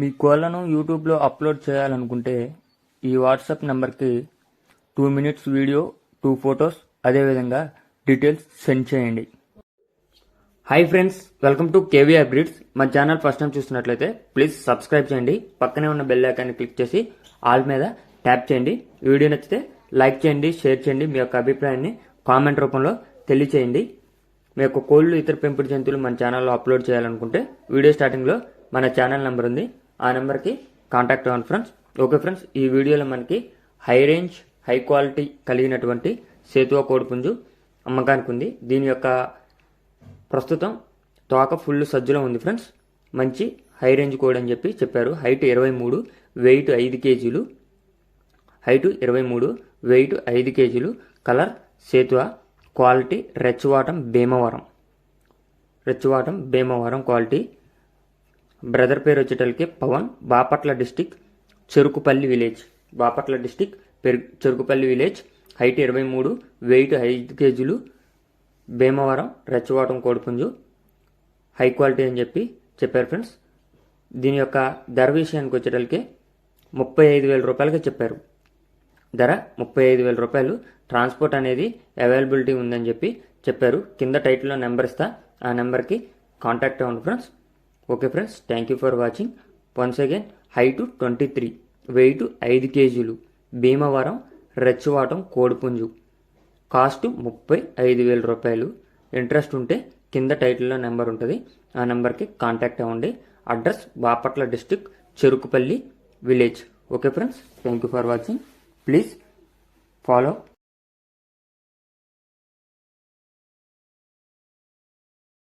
మీ కోళ్ళను యూట్యూబ్లో అప్లోడ్ చేయాలనుకుంటే ఈ వాట్సాప్ నెంబర్కి two minutes video two photos అదేవిధంగా డీటెయిల్స్ సెండ్ చేయండి. Hi friends welcome to KV updates మా ఛానల్ ఫస్ట్ టైం చూస్తున్నట్లయితే ప్లీజ్ సబ్స్క్రైబ్ చేయండి. పక్కనే ఉన్న బెల్ ఐకాన్ని క్లిక్ చేసి ఆల్ మీద ట్యాప్ చేయండి. వీడియో నచ్చితే లైక్ చేయండి షేర్ చేయండి మీ యొక్క అభిప్రాయాన్ని కామెంట్ రూపంలో తెలియచేయండి. మీ యొక్క కోళ్ళు ఇతర పెంపుడు జంతువులు మన ఛానల్లో అప్లోడ్ చేయాలనుకుంటే వీడియో స్టార్టింగ్లో మన ఛానల్ నెంబర్ ఉంది. ఆ నెంబర్కి కాంటాక్ట్ అవ్వండి ఫ్రెండ్స్. ఓకే ఫ్రెండ్స్ ఈ వీడియోలో మనకి హై రేంజ్ హై క్వాలిటీ కలిగినటువంటి సేతువా కోడిపుంజు అమ్మకానికి ఉంది. దీని యొక్క ప్రస్తుతం తోక ఫుల్ సజ్జలో ఉంది ఫ్రెండ్స్. మంచి హై రేంజ్ కోడ్ అని చెప్పి చెప్పారు. హైట్ ఇరవై మూడు వెయిట్ ఐదు కేజీలు. హైటు ఇరవై మూడు వెయిట్ ఐదు కేజీలు. కలర్ సేతువ క్వాలిటీ రెచ్చవాటం భీమవరం. రెచ్చవాటం భీమవరం క్వాలిటీ. బ్రదర్ పేరు వచ్చేటలకి Pavan Bapatla district Cherukupalli village. Bapatla district Peru Cherukupalli village height ఇరవై మూడు వెయిట్ ఐదు కేజీలు భీమవరం రెచ్చవాటం కోడిపుంజు హై క్వాలిటీ అని చెప్పి చెప్పారు ఫ్రెండ్స్. దీని యొక్క ధర విషయానికి వచ్చేటలకి ముప్పై ఐదు వేల రూపాయలకి చెప్పారు. ధర ముప్పై ఐదు వేల రూపాయలు. ట్రాన్స్పోర్ట్ అనేది అవైలబిలిటీ ఉందని చెప్పి చెప్పారు. కింద టైటిల్లో నెంబర్ ఇస్తా. ఆ నెంబర్కి కాంటాక్ట్ అవ్వండి friends. Okay friends thank you for watching once again height twenty three weight ఐదు కేజీలు భీమవరం రెచ్చవాటం కోడిపుంజు కాస్ట్ ముప్పై ఐదు వేల రూపాయలు ఇంట్రెస్ట్ ఉంటే కింద టైటిల్లో నెంబర్ ఉంటుంది ఆ నెంబర్కి కాంటాక్ట్ అవ్వండి. Address Bapatla district Cherukupalli village okay friends thank you for watching please follow